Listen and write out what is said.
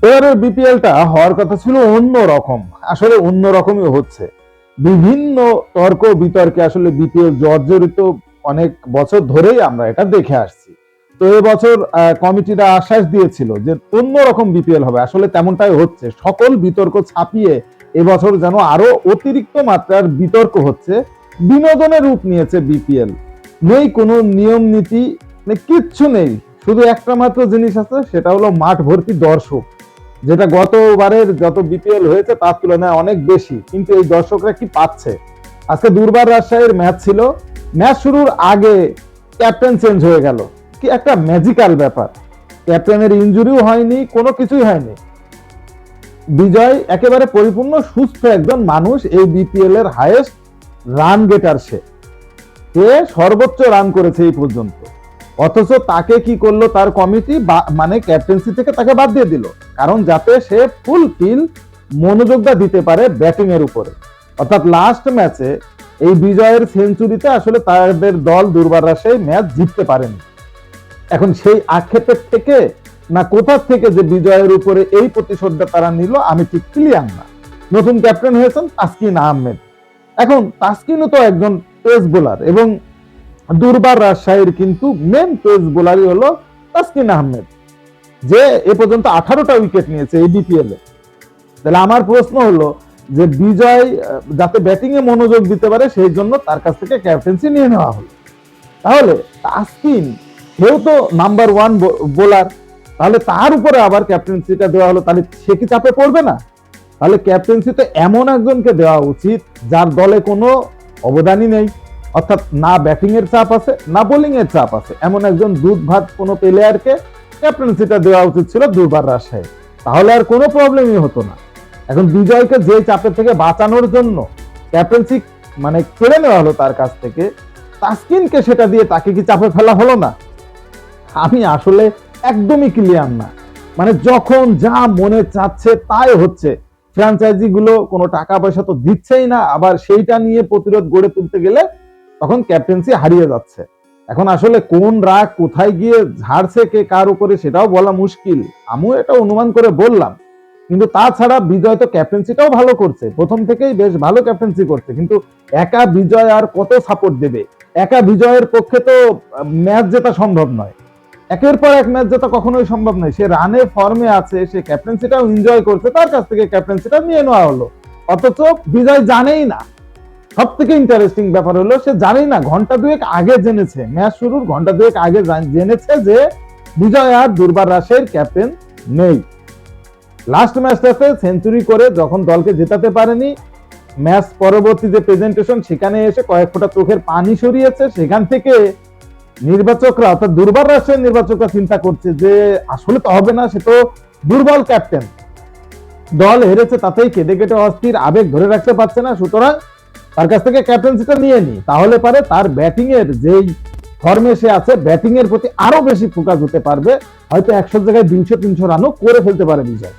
এবারে বিপিএলটা হওয়ার কথা ছিল অন্য রকম। আসলে অন্য রকমই হচ্ছে। বিভিন্ন তর্ক বিতর্কে আসলে বিপিএল জর্জরিত অনেক বছর ধরেই আমরা এটা দেখে আসছি। তো এবছর কমিটিরা আশ্বাস দিয়েছিল যে অন্য রকম বিপিএল হবে। আসলে তেমনটাই হচ্ছে। সকল বিতর্ক ছাপিয়ে এবছর যেন আরও অতিরিক্ত মাত্রার বিতর্ক হচ্ছে, বিনোদনের রূপ নিয়েছে বিপিএল নেই কোনো নিয়ম নীতি কিচ্ছু নেই। শুধু একটা মাত্র জিনিস আছে, সেটা হলো মাঠ ভর্তি দর্শক। যেটা গতবারের যত বিপিএল হয়েছে, তার তুলনায় অনেক বেশি। কিন্তু এই দর্শকরা কি পাচ্ছে? আজকে দুর্বার রাজশাহীর ম্যাচ ছিল। ম্যাচ শুরুর আগে ক্যাপ্টেন চেঞ্জ হয়ে গেল। কি একটা ম্যাজিক্যাল ব্যাপার। ক্যাপ্টেনের ইনজুরিও হয়নি, কোনো কিছুই হয়নি। বিজয় একেবারে পরিপূর্ণ, সুস্থ একজন মানুষ, এই বিপিএল এর হাইয়েস্ট রান গেটার সে। সর্বোচ্চ রান করেছে এই পর্যন্ত? অথচ তাকে কি করল তার কমিটি মানে ক্যাপ্টেন্সি থেকে তাকে বাদ দিয়ে দিল। কারণ যাতে সে ফুল ফিল মনোযোগটা দিতে পারে ব্যাটিং এর উপরে। অর্থাৎ লাস্ট ম্যাচে এই বিজয়ের সেঞ্চুরিতে আসলে তাদের দল দুর্বার রাজশাহী ম্যাচ জিততে পারেনি। এখন সেই আক্ষেপের থেকে না কোথা থেকে যে বিজয়ের উপরে এই প্রতিশোধটা তারা নিল, আমি ঠিক ক্লিয়ার না। নতুন ক্যাপ্টেন হয়েছেন তাসকিন আহমেদ। এখন তাসকিনও তো একজন পেস বোলার এবং দুর্বার রাজশাহীর কিন্তু মেন পেস বোলারই হলো তাসকিন আহমেদ। যে এ পর্যন্ত আঠারোটা উইকেট নিয়েছে এই বিপিএল এ। তাহলে আমার প্রশ্ন হলো যে বিজয় যাতে ব্যাটিং এ মনোযোগ দিতে পারে, সেই জন্য তার কাছ থেকে ক্যাপ্টেন্সি নিয়ে নেওয়া হলো। তাহলে তাসকিন, সেও তো নাম্বার ওয়ান বোলার তাহলে তার উপরে আবার ক্যাপ্টেন্সিটা দেওয়া হলো, তাহলে সে কি চাপে পড়বে না? তাহলে ক্যাপ্টেন্সি তো এমন একজনকে দেওয়া উচিত, যার দলে কোনো অবদানই নেই। অর্থাৎ না ব্যাটিং এর চাপ আছে, না বোলিং এর চাপ আছে। এমন একজন দুধ ভাত কোনো প্লেয়ারকে ক্যাপ্টেন্সিটা দেওয়া উচিত ছিল দুবার রাজশাহী। তাহলে আর কোনো প্রবলেমই হতো না। এখন বিজয়কে যে চাপের থেকে বাঁচানোর জন্য ক্যাপ্টেন্সি মানে কেড়ে নেওয়া হলো তার কাছ থেকে, তাসকিনকে সেটা দিয়ে তাকে কি চাপে ফেলা হলো না? আমি আসলে একদমই ক্লিয়ার না। মানে যখন যা মনে চাচ্ছে তাই হচ্ছে। ফ্র্যাঞ্চাইজি গুলো কোনো টাকা পয়সা তো দিচ্ছেই না, আবার সেইটা নিয়ে প্রতিরোধ গড়ে তুলতে গেলে তখন ক্যাপ্টেন্সি হারিয়ে যাচ্ছে। এখন আসলে কোন রাগ কোথায় গিয়ে ঝাড়ছে, কে কার উপরে, সেটাও বলা মুশকিল। আমিও এটা অনুমান করে বললাম। কিন্তু তাছাড়া বিজয় তো ক্যাপ্টেন্সিটাও ভালো করছে। প্রথম থেকেই বেশ ভালো ক্যাপ্টেন্সি করছে। কিন্তু একা বিজয় আর কত সাপোর্ট দেবে? একা বিজয়ের পক্ষে তো ম্যাচ জেতা সম্ভব নয়। একের পর এক ম্যাচ জেতা কখনোই সম্ভব নয়। সে রানে ফর্মে আছে, সে ক্যাপ্টেন্সিটাও এনজয় করছে, তার কাছ থেকে ক্যাপ্টেন্সিটা নিয়ে নেওয়া হলো। অথচ বিজয় জানেই না। সব থেকে ইন্টারেস্টিং ব্যাপার হলো, সে জানেই না, ঘণ্টা দুয়েক আগে জেনেছে। ম্যাচ শুরুর ঘণ্টা দুয়েক আগে জেনেছে যে বিজয় আর দুর্বার রাশের ক্যাপ্টেন নেই। লাস্ট ম্যাচটাতে সেঞ্চুরি করে যখন দলকে জেতাতে পারেনি, ম্যাচ পরবর্তী যে প্রেজেন্টেশন সেখানে এসে কয়েক ফোঁটা চোখের পানি সরিয়েছে। সেখান থেকে নির্বাচকরা, অর্থাৎ দুর্বল রাষ্ট্রের নির্বাচকরা চিন্তা করছে যে, আসলে তো হবে না, সে তো দুর্বল ক্যাপ্টেন দল হেরেছে, তাতেই কেঁদে কেটে অস্থির আবেগ ধরে রাখতে পারছে না। সুতরাং তার কাছ থেকে ক্যাপ্টেন্সিটা নিয়ে নি। তাহলে পারে তার ব্যাটিং এর যেই ফর্মে সে আছে ব্যাটিং এর প্রতি আরও বেশি ফোকাস হতে পারবে। হয়তো একশো জায়গায় দুইশো, তিনশো রানও করে ফেলতে পারে বিজয়।